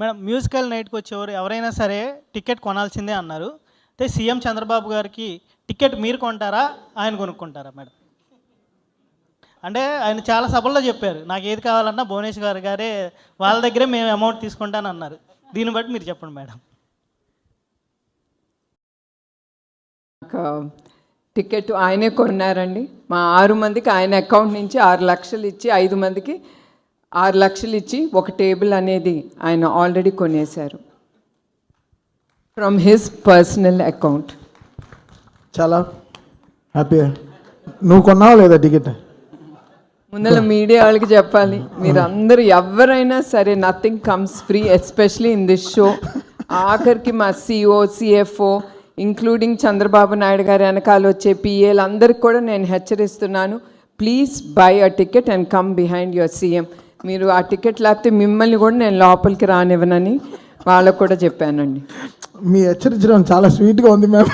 Madam musical నైట్కి వచ్చేవారు. ఎవరైనా సరే టికెట్ కొనాల్సిందే అన్నారు. అయితే సీఎం చంద్రబాబు గారికి టికెట్ మీరు కొంటారా? ఆయన కొనుక్కుంటారా మేడం? అంటే ఆయన చాలా సభల్లో చెప్పారు. నాకు ఏది కావాలన్నా భువనేష్ గారు గారే వాళ్ళ దగ్గరే మేము అమౌంట్ తీసుకుంటాను అన్నారు. దీన్ని బట్టి మీరు చెప్పండి మేడం. ఒక టికెట్ ఆయనే కొన్నారండి. మా ఆరు మందికి ఆయన అకౌంట్ నుంచి ఆరు లక్షలు ఇచ్చి ఐదు మందికి ఆరు లక్షలు ఇచ్చి ఒక టేబుల్ అనేది ఆయన ఆల్రెడీ కొనేశారు. ఫ్రమ్ హిస్ పర్సనల్ అకౌంట్ చాలా హ్యాపీ. నువ్వు కొన్నావా లేదా టికెట్? ముందర మీడియా వాళ్ళకి చెప్పాలి. మీరు అందరూ ఎవరైనా సరే nothing comes free especially in this show ఆఖరికి మా CEO CFO including Chandrababu Naidu గారి వెనకాల వచ్చే పిఏలు అందరికి కూడా నేను హెచ్చరిస్తున్నాను. Please buy a ticket and come behind your CM మీరు ఆ టికెట్ లేకపోతే మిమ్మల్ని కూడా నేను లోపలికి రానివ్వనని వాళ్ళకు కూడా చెప్పానండి. మీ హెచ్చరించడం చాలా స్వీట్గా ఉంది మ్యామ్